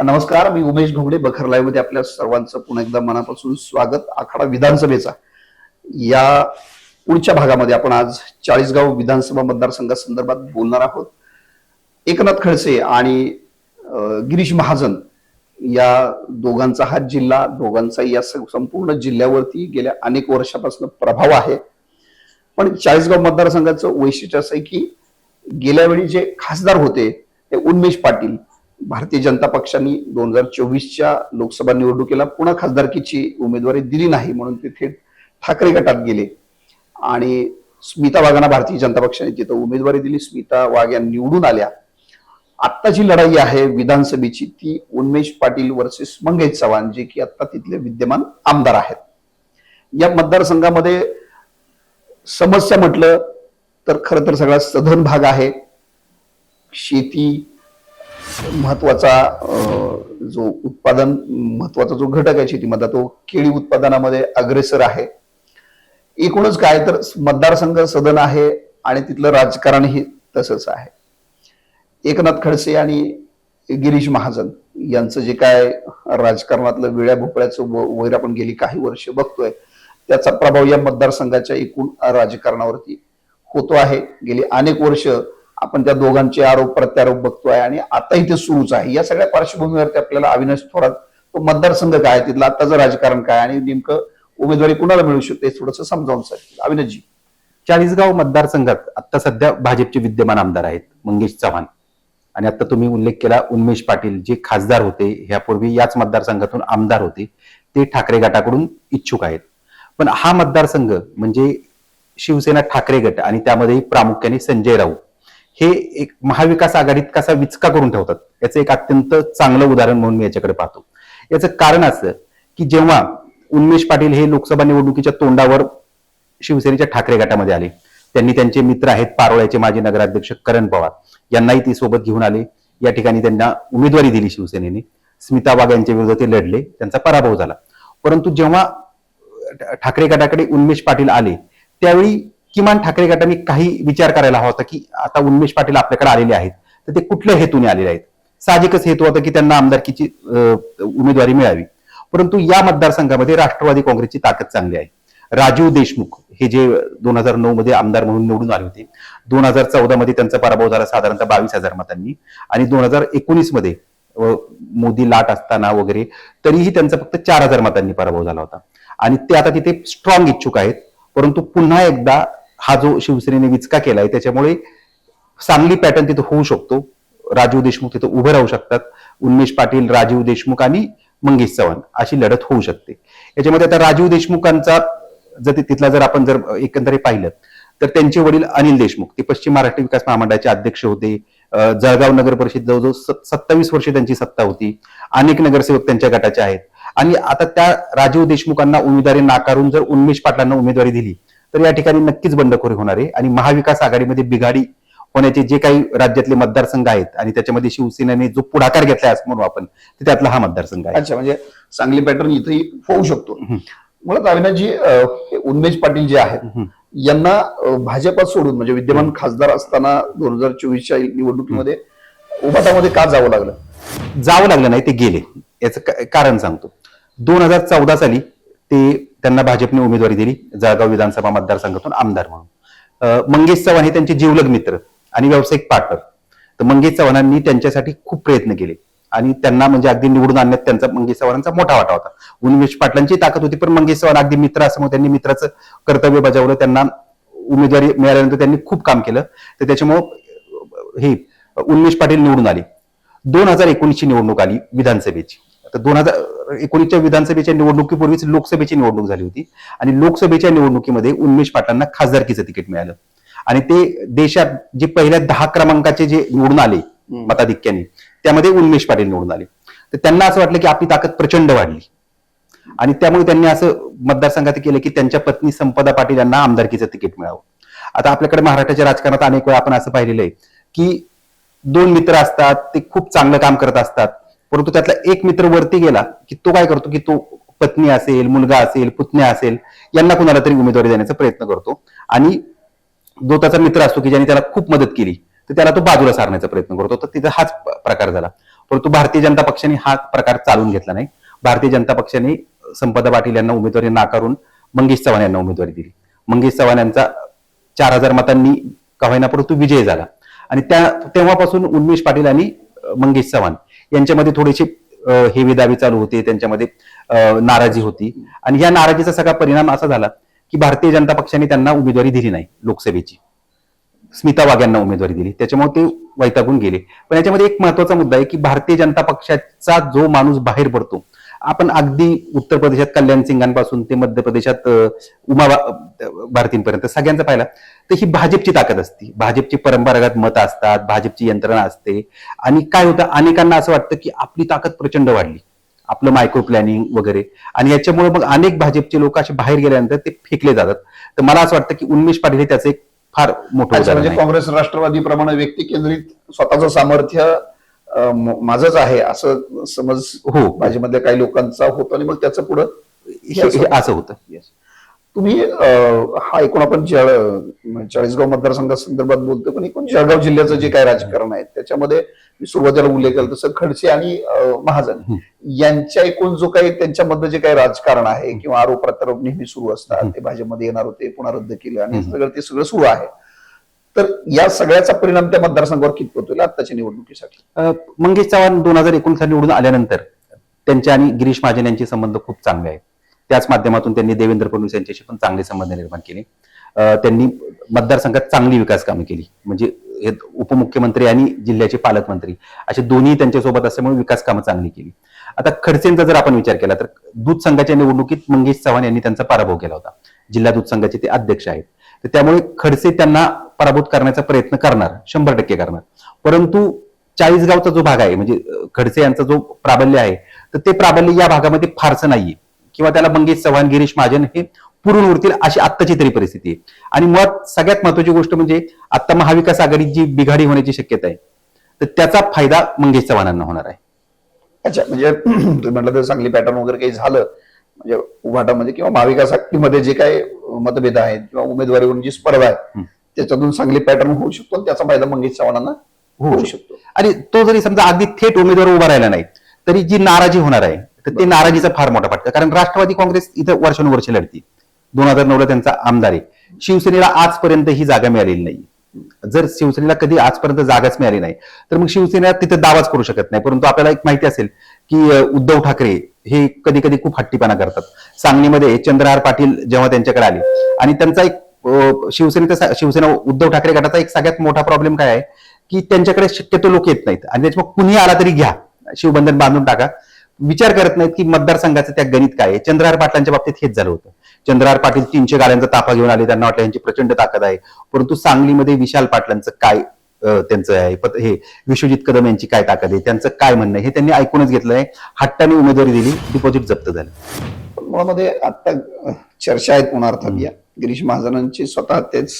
नमस्कार मी उमेश घोंगडे बखर लाईव्हमध्ये आपल्या सर्वांचं पुन्हा एकदा मनापासून स्वागत. आखाडा विधानसभेचा. या पुढच्या भागामध्ये आपण आज चाळीसगाव विधानसभा मतदारसंघासंदर्भात बोलणार आहोत. एकनाथ खडसे आणि गिरीश महाजन या दोघांचा हा जिल्हा दोघांचा या स- संपूर्ण जिल्ह्यावरती गेल्या अनेक वर्षापासून प्रभाव आहे. पण चाळीसगाव मतदारसंघाचं वैशिष्ट्य असं आहे की गेल्या वेळी जे खासदार होते ते उन्मेश पाटील भारतीय जनता पक्षाने दोन हजार चोवीसच्या लोकसभा निवडणुकीला पुन्हा खासदारकीची उमेदवारी दिली नाही म्हणून ते थेट ठाकरे गटात गेले. आणि स्मिता वाघांना भारतीय जनता पक्षाने तिथं उमेदवारी दिली स्मिता वाघ या निवडून आल्या. आत्ता जी लढाई आहे विधानसभेची ती उन्मेष पाटील वर्सेस मंगेश चव्हाण जे की आत्ता तिथले विद्यमान आमदार आहेत. या मतदारसंघामध्ये समस्या म्हटलं तर खरं तर सगळा सधन भाग आहे. शेती महत्त्वाचा जो उत्पादन महत्त्वाचा जो घटक आहे शेतीमधला तो केळी उत्पादनामध्ये अग्रेसर आहे. एकूणच काय तर मतदारसंघ सदन आहे आणि तिथलं राजकारणही तसंच आहे. एकनाथ खडसे आणि गिरीश महाजन यांचं जे काय राजकारणातलं वेळ्या भोपळ्याचं व- वैर आपण गेली काही वर्ष बघतोय त्याचा प्रभाव या मतदारसंघाच्या एकूण राजकारणावरती होतो आहे. गेली अनेक वर्ष आपण त्या दोघांचे आरोप प्रत्यारोप बघतोय आणि आताही ते सुरूच आहे. या सगळ्या पार्श्वभूमीवरती आपल्याला अविनाश थोरात तो मतदारसंघ काय तिथला तिथलं आताचं राजकारण काय आणि नेमकं उमेदवारी कुणाला मिळू शकते थोडस समजावून सांगितलं अविनाशजी. चाळीसगाव मतदारसंघात आता सध्या भाजपचे विद्यमान आमदार आहेत मंगेश चव्हाण. आणि आता तुम्ही उल्लेख केला उन्मेश पाटील जे खासदार होते ह्यापूर्वी याच मतदारसंघातून आमदार होते ते ठाकरे गटाकडून इच्छुक आहेत. पण हा मतदारसंघ म्हणजे शिवसेना ठाकरे गट आणि त्यामध्ये प्रामुख्याने संजय राऊत हे एक महाविकास आघाडीत कसा विचका करून ठेवतात याचं एक अत्यंत चांगलं उदाहरण म्हणून मी याच्याकडे पाहतो. याचं कारण असं की जेव्हा उन्मेष पाटील हे लोकसभा निवडणुकीच्या तोंडावर शिवसेनेच्या ठाकरे गटामध्ये आले त्यांनी त्यांचे मित्र आहेत पारोळ्याचे माजी नगराध्यक्ष करण पवार यांनाही ती सोबत घेऊन आले. या ठिकाणी त्यांना उमेदवारी दिली शिवसेनेने. स्मिता वाघ यांच्या विरुद्ध ते लढले त्यांचा पराभव झाला. परंतु जेव्हा ठाकरे गटाकडे उन्मेष पाटील आले त्यावेळी किमान ठाकरे गटाने काही विचार करायला हवा होता की आता उन्मेष पाटील आपल्याकडे आलेले आहेत तर ते कुठल्या हेतूने आलेले आहेत? साहजिकच हेतू होता की त्यांना आमदारकीची उमेदवारी मिळावी. परंतु या मतदारसंघामध्ये राष्ट्रवादी काँग्रेसची ताकद चांगली आहे. राजीव देशमुख हे जे दोन हजार नऊ मध्ये आमदार म्हणून निवडून आले होते दोन हजार चौदा मध्ये त्यांचा पराभव झाला साधारणतः बावीस हजार मतांनी आणि दोन हजार एकोणीसमध्ये मोदी लाट असताना वगैरे तरीही त्यांचा फक्त चार हजार मतांनी पराभव झाला होता. आणि ते आता तिथे स्ट्रॉंग इच्छुक आहेत परंतु पुन्हा एकदा हा जो शिवसेनेने विचका केलाय त्याच्यामुळे चांगली पॅटर्न तिथं होऊ शकतो. राजीव देशमुख तिथं उभे राहू शकतात. उन्मेश पाटील राजीव देशमुख आणि मंगेश चव्हाण अशी लढत होऊ शकते. याच्यामध्ये आता राजीव देशमुखांचा जर तिथला जर आपण जर एकंदरीत पाहिलं तर त्यांचे वडील अनिल देशमुख ते पश्चिम महाराष्ट्र विकास महामंडळाचे अध्यक्ष होते. जळगाव नगर परिषद जवळजवळ सत्तावीस वर्षे त्यांची सत्ता होती. अनेक नगरसेवक त्यांच्या गटाचे आहेत. आणि आता त्या राजीव देशमुखांना उमेदवारी नाकारून जर उन्मेश पाटलांना उमेदवारी दिली तर या ठिकाणी नक्कीच बंडखोरी होणार आहे. आणि महाविकास आघाडीमध्ये बिघाडी होण्याचे जे काही राज्यातले मतदारसंघ आहेत आणि त्याच्यामध्ये शिवसेनेने जो पुढाकार घेतलाय असं म्हणू आपण तर त्यातला हा मतदारसंघ आहे. अच्छा म्हणजे चांगली पॅटर्न इथेही होऊ शकतो. मुळात अविनाशजी अं, उन्मेष पाटील जे आहेत. यांना भाजपात सोडून म्हणजे विद्यमान खासदार असताना दोन हजार चोवीसच्या निवडणुकीमध्ये उभाटामध्ये का जावं लागलं? जावं लागलं नाही ते गेले. याचं कारण सांगतो. दोन हजार चौदा साली ते त्यांना भाजपने उमेदवारी दिली जळगाव विधानसभा मतदारसंघातून आमदार म्हणून. मंगेश चव्हाण हे त्यांचे जीवलग मित्र आणि व्यावसायिक पार्टनर. तर मंगेश चव्हाणांनी त्यांच्यासाठी खूप प्रयत्न केले आणि त्यांना म्हणजे अगदी निवडून आणण्यात त्यांचा मंगेश चव्हाणांचा मोठा वाटा होता. उन्मेश पाटलांची ताकद होती पण मंगेश चव्हाण अगदी मित्र असं त्यांनी मित्राचं कर्तव्य बजावलं. त्यांना उमेदवारी मिळाल्यानंतर त्यांनी खूप काम केलं. तर त्याच्यामुळं हे उन्मेश पाटील निवडून आले. दोन हजार एकोणीसची निवडणूक आली विधानसभेची. तर दोन हजार एकोणीसच्या विधानसभेच्या निवडणुकीपूर्वीच लोकसभेची निवडणूक झाली होती. आणि लोकसभेच्या निवडणुकीमध्ये उन्मेष पाटलांना खासदारकीचं तिकीट मिळालं. आणि ते देशात जे पहिल्या दहा क्रमांकाचे जे निवडून आले मताधिक्याने त्यामध्ये उन्मेष पाटील निवडून आले. तर त्यांना असं वाटलं की आपली ताकद प्रचंड वाढली. आणि त्यामुळे त्यांनी असं मतदारसंघात केलं की त्यांच्या पत्नी संपदा पाटील यांना आमदारकीचं तिकीट मिळावं. आता आपल्याकडे महाराष्ट्राच्या राजकारणात अनेक वेळा आपण असं पाहिलेलं आहे की दोन मित्र असतात ते खूप चांगलं काम करत असतात. परंतु त्यातला एक मित्र वरती गेला की तो काय करतो की तो पत्नी असेल मुलगा असेल पुतण्या असेल यांना कुणाला तरी उमेदवारी देण्याचा प्रयत्न करतो. आणि जो त्याचा मित्र असतो की ज्याने त्याला खूप मदत केली तर त्याला तो बाजूला सारण्याचा प्रयत्न करतो. तर तिचा हाच प्रकार झाला. परंतु भारतीय जनता पक्षाने हा प्रकार चालून घेतला नाही. भारतीय जनता पक्षाने संपदा पाटील यांना उमेदवारी नाकारून मंगेश चव्हाण यांना उमेदवारी दिली. मंगेश चव्हाण यांचा चार हजार मतांनी का होईना परंतु विजय झाला. आणि त्या तेव्हापासून उन्मेष पाटील आणि मंगेश चव्हाण यांच्यामध्ये थोडीशी अं, हेवी दावी चालू होती त्यांच्यामध्ये नाराजी होती. आणि या नाराजीचा सगळा परिणाम असा झाला की भारतीय जनता पक्षाने त्यांना उमेदवारी दिली नाही लोकसभेची. स्मिता वाघ यांना उमेदवारी दिली. त्याच्यामुळे ते वैतागून गेले. पण याच्यामध्ये एक महत्त्वाचा मुद्दा आहे की भारतीय जनता पक्षाचा जो माणूस बाहेर पडतो आपण अगदी उत्तर प्रदेशात कल्याण सिंगांपासून ते मध्य प्रदेशात उमा भारतींपर्यंत सगळ्यांचा पाहिला. तर ही भाजपची ताकद असते. भाजपची परंपरागत मत असतात भाजपची यंत्रणा असते. आणि काय होतं? अनेकांना असं वाटतं की आपली ताकद प्रचंड वाढली. आपलं मायक्रो प्लॅनिंग वगैरे. आणि याच्यामुळे मग अनेक भाजपचे लोक असे बाहेर गेल्यानंतर ते फेकले जातात. तर मला असं वाटतं की उन्मेष पाटील हे त्याचं एक फार मोठं म्हणजे काँग्रेस राष्ट्रवादी प्रमाणे व्यक्ती केंद्रित स्वतःचं सामर्थ्य माझंच आहे असं समज हो. भाजपमधल्या काही लोकांचा होतो आणि मग त्याचं पुढं असं होतं. तुम्ही हा एकूण आपण जळ- चाळीसगाव मतदारसंघासंदर्भात बोलतो पण एकूण जळगाव जिल्ह्याचं जे काही राजकारण आहे त्याच्यामध्ये मी सुरुवातीला उल्लेख केला तसं खडसे आणि महाजन. यांच्या एकूण जो काही त्यांच्यामधलं जे काही राजकारण आहे किंवा आरोप प्रत्यारोप नेहमी सुरू असतात. ते भाजपमध्ये येणार होते पुन्हा रद्द केलं आणि. सगळं ते सगळं सुरू आहे तर या सगळ्याचा परिणाम त्या मतदारसंघावर कितपत होईल आत्ताच्या निवडणुकीसाठी मंगेश चव्हाण दोन हजार एकोणीस निवडून आल्यानंतर त्यांचे आणि गिरीश महाजन यांचे संबंध खूप चांगले आहेत त्याच माध्यमातून त्यांनी देवेंद्र फडणवीस यांच्याशी पण चांगले संबंध निर्माण केले. त्यांनी मतदारसंघात चांगली विकास कामे केली. म्हणजे हे उपमुख्यमंत्री आणि जिल्ह्याचे पालकमंत्री असे दोन्ही त्यांच्यासोबत असल्यामुळे विकास कामं चांगली केली. आता खडसेंचा जर आपण विचार केला तर दूध संघाच्या निवडणुकीत मंगेश चव्हाण यांनी त्यांचा पराभव केला होता. जिल्हा दूध संघाचे ते अध्यक्ष आहेत. तर त्यामुळे खडसे त्यांना पराभूत करण्याचा प्रयत्न करणार शंभर टक्के करणार. परंतु चाळीसगावचा जो भाग आहे म्हणजे खडसे यांचा जो प्राबल्य आहे तर ते प्राबल्य या भागामध्ये फारसं नाहीये. किंवा त्याला मंगेश चव्हाण गिरीश महाजन हे पुरून उरतील अशी आत्ताची तरी परिस्थिती आहे. आणि मुळात सगळ्यात महत्वाची गोष्ट म्हणजे आता महाविकास आघाडीत जी बिघाडी होण्याची शक्यता आहे तर त्याचा फायदा मंगेश चव्हाणांना होणार आहे. अच्छा म्हणजे तुम्ही म्हटलं तर चांगली पॅटर्न वगैरे काही झालं म्हणजे उभाटामध्ये किंवा महाविकास आघाडीमध्ये जे काही मतभेद आहेत किंवा उमेदवारीवरून जी स्पर्धा आहे. त्याच्यातून चांगली पॅटर्न होऊ शकतो आणि त्याचा फायदा मंगेश चव्हाणांना होऊ होऊ शकतो. आणि तो जरी समजा अगदी थेट उमेदवार उभा राहिला नाही तरी जी नाराजी होणार आहे तर ते नाराजीचा फार मोठा फटका कारण राष्ट्रवादी काँग्रेस इथं वर्षानुवर्ष लढती. दोन हजार नऊला त्यांचा आमदार आहे. शिवसेनेला आजपर्यंत ही जागा मिळालेली नाही. जर शिवसेनेला कधी आजपर्यंत जागाच मिळाली नाही तर मग शिवसेना तिथे दावाच करू शकत नाही. परंतु आपल्याला एक माहिती असेल की उद्धव ठाकरे हे कधी कधी खूप हट्टीपणा करतात. सांगलीमध्ये चंद्रहार पाटील जेव्हा त्यांच्याकडे आले आणि त्यांचा एक शिवसेनेचा शिवसेना उद्धव ठाकरे गटाचा एक सगळ्यात मोठा प्रॉब्लेम काय आहे? की त्यांच्याकडे शक्यतो लोक येत नाहीत. आणि त्याच्यामुळे कुणी आला तरी घ्या. शिवबंधन बांधून टाका. विचार करत नाहीत की मतदारसंघाचं त्या गणित काय आहे. चंद्रहार पाटलांच्या बाबतीत हेच झालं होतं. चंद्रहार पाटील तीनशे गाड्यांचा ताफा घेऊन आले त्यांना वाटलं यांची प्रचंड ताकद आहे. परंतु सांगलीमध्ये विशाल पाटलांचं काय त्यांचं आहे पत- हे विश्वजित कदम यांची काय ताकद आहे त्यांचं काय म्हणणं आहे हे त्यांनी ऐकूनच घेतलं नाही. हट्टाने उमेदवारी दिली डिपॉझिट जप्त झालं. मुळामध्ये आता चर्चा आहेत पुन्हा अर्थात या गिरीश महाजनांची स्वतः तेच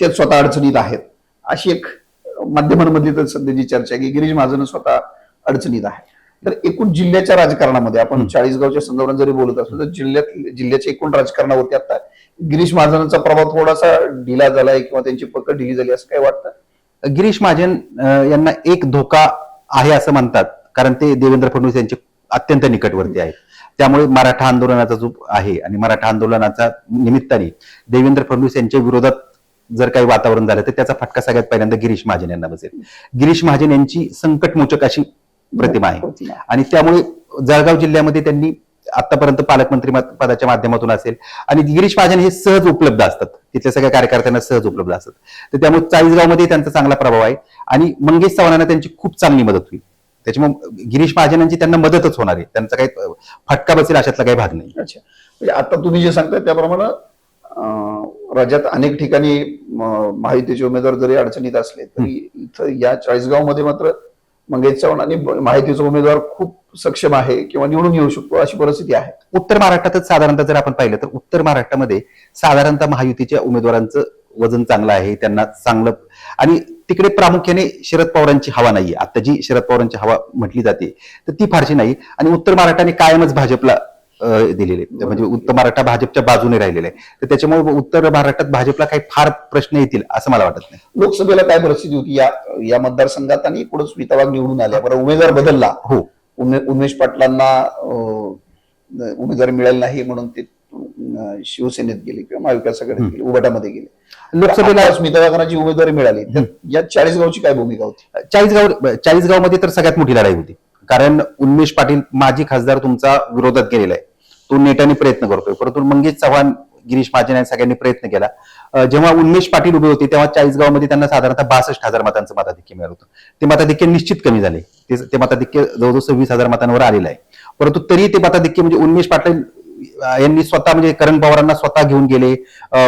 तेच स्वतः अडचणीत आहेत. अशी एक अं, माध्यमांमधली तर सध्या जी चर्चा आहे की गिरीश महाजन स्वतः अडचणीत आहे तर एकूण जिल्ह्याच्या राजकारणामध्ये आपण. चाळीसगावच्या संदर्भात जरी बोलत असलो तर जिल्ह्यात जिल्ह्याच्या एकूण राजकारणावरती आता गिरीश महाजनांचा प्रभाव थोडासा ढिला झालाय किंवा त्यांची पकड ढिली झाली असं काय वाटतं? गिरीश महाजन यांना एक धोका आहे असं म्हणतात कारण ते देवेंद्र फडणवीस यांचे अत्यंत निकटवर्ती आहेत. त्यामुळे मराठा आंदोलनाचा जो आहे आणि मराठा आंदोलनाचा निमित्ताने देवेंद्र फडणवीस यांच्या विरोधात जर काही वातावरण झालं तर त्याचा फटका सगळ्यात पहिल्यांदा गिरीश महाजन यांना बसेल. गिरीश महाजन यांची संकटमोचक अशी प्रतिमा आहे. आणि त्यामुळे जळगाव जिल्ह्यामध्ये त्यांनी आतापर्यंत पालकमंत्री पदाच्या माध्यमातून असेल. आणि गिरीश महाजन हे सहज उपलब्ध असतात. तिथल्या सगळ्या कार्यकर्त्यांना सहज उपलब्ध असतात. तर त्यामुळे चाळीसगावमध्ये त्यांचा चांगला प्रभाव आहे. आणि मंगेश चव्हाणांना त्यांची खूप चांगली मदत होईल. त्याच्यामुळे गिरीश महाजनांची त्यांना मदतच होणार आहे. त्यांचा काही फटका बसेल अशातला काही भाग नाही. अच्छा. म्हणजे आता तुम्ही जे सांगताय त्याप्रमाणे राज्यात अनेक ठिकाणी म, महायुतीचे उमेदवार जरी अडचणीत असले तरी इथं या चाळीसगावमध्ये मात्र मंगेश चव्हाण आणि माहितीचा उमेदवार खूप सक्षम आहे किंवा निवडून येऊ शकतो अशी परिस्थिती आहे. उत्तर महाराष्ट्रातच साधारणतः जर आपण पाहिलं तर उत्तर महाराष्ट्रामध्ये साधारणतः महायुतीच्या उमेदवारांचं वजन चांगलं आहे त्यांना चांगलं आणि तिकडे प्रामुख्याने शरद पवारांची हवा नाही आता जी शरद पवारांची हवा म्हटली जाते तर ती फारशी नाही. आणि उत्तर महाराष्ट्राने कायमच भाजपला दिलेले. म्हणजे उत्तर महाराष्ट्र भाजपच्या बाजूने राहिलेले आहे तर त्याच्यामुळे उत्तर महाराष्ट्रात भाजपला काही फार प्रश्न येतील असं मला वाटत नाही. लोकसभेला काय परिस्थिती होती? या या मतदारसंघात आणि पुढे स्मिता वाघ निवडून आल्या. बरं उमेदवार बदलला. हो. उमे- उमेश पाटलांना उमेदवारी मिळाली नाही म्हणून ते शिवसेनेत गेले किंवा महाविकास आघाडीत गेले उबाटामध्ये गेले. लोकसभेला स्मिता जी उमेदवारी मिळाली. या चाळीस गावची काय भूमिका होती? चाळीसगाव चाळीसगावमध्ये तर सगळ्यात मोठी लढाई होती. कारण उन्मेष पाटील माजी खासदार तुमचा विरोधात गेलेला आहे. तो नेटाने प्रयत्न करतोय. परंतु मंगेश चव्हाण गिरीश महाजन या सगळ्यांनी प्रयत्न केला. जेव्हा उन्मेष पाटील उभे होते तेव्हा चाळीसगावमध्ये त्यांना साधारणतः बासष्ट हजार मतांचं मताधिक्य मिळालं होतं. ते मताधिक्य निश्चित कमी झाले. ते मताधिक्य जवळजवळ सव्वीस हजार मतांवर आलेलं आहे. परंतु तरी ते मताधिक्य म्हणजे उन्मेष पाटील यांनी स्वतः म्हणजे करण पवारांना स्वतः घेऊन गेले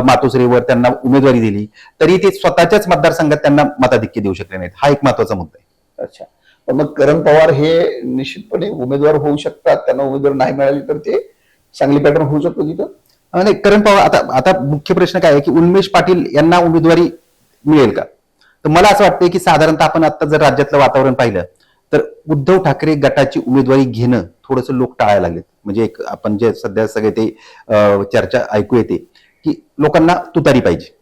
मातोश्रीवर त्यांना उमेदवारी दिली. तरी ते स्वतःच्याच मतदारसंघात त्यांना मताधिक्य देऊ शकले नाहीत. हा एक महत्त्वाचा मुद्दा आहे. अच्छा. मग करण पवार हे निश्चितपणे उमेदवार होऊ शकतात. त्यांना उमेदवार नाही मिळाली तर ते चांगली पॅटर्न होऊ शकतो तिथं? नाही करण पवार आता आता मुख्य प्रश्न काय आहे की उन्मेष पाटील यांना उमेदवारी मिळेल का? तर मला असं वाटतं की साधारणतः आपण आता जर राज्यातलं वातावरण पाहिलं तर उद्धव ठाकरे गटाची उमेदवारी घेणं थोडंसं लोक टाळायला लागलेत. म्हणजे एक आपण जे सध्या सगळे ते चर्चा ऐकू येते की लोकांना तुतारी पाहिजे.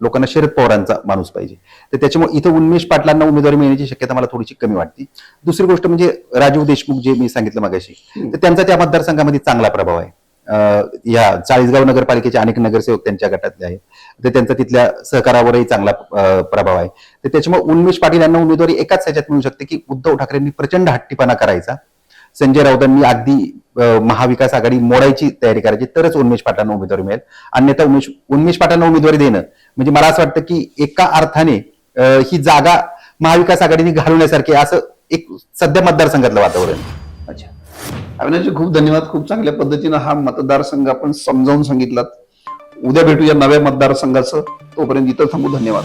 लोकांना शरद पवारांचा माणूस पाहिजे. तर त्याच्यामुळे इथं उन्मेष पाटलांना उमेदवारी मिळण्याची शक्यता मला थोडीशी कमी वाटते. दुसरी गोष्ट म्हणजे राजीव देशमुख जे मी सांगितलं मगाशी तर त्यांचा त्या मतदारसंघामध्ये चांगला प्रभाव आहे. या चाळीसगाव नगरपालिकेचे अनेक नगरसेवक त्यांच्या गटातले आहेत. तर त्यांचा तिथल्या सहकारावरही चांगला प्रभाव आहे. तर त्याच्यामुळे उन्मेष पाटील यांना उमेदवारी एकाच ह्याच्यात मिळू शकते की उद्धव ठाकरेंनी प्रचंड हट्टीपणा करायचा. संजय राऊतांनी अगदी महाविकास आघाडी मोडायची तयारी करायची तरच उन्मेष पाटांना उमेदवारी मिळेल. अन्यथा उमेश उन्मेष पाटांना उमेदवारी देणं म्हणजे मला असं वाटतं की एका अर्थाने ही जागा महाविकास आघाडीने घालवण्यासारखी असं एक सध्या मतदारसंघातलं वातावरण अच्छा. अविनाशजी खूप धन्यवाद. खूप चांगल्या पद्धतीनं हा मतदारसंघ आपण समजावून सांगितलात. उद्या भेटूया नव्या मतदारसंघाचं. तोपर्यंत इथं थांबू. धन्यवाद.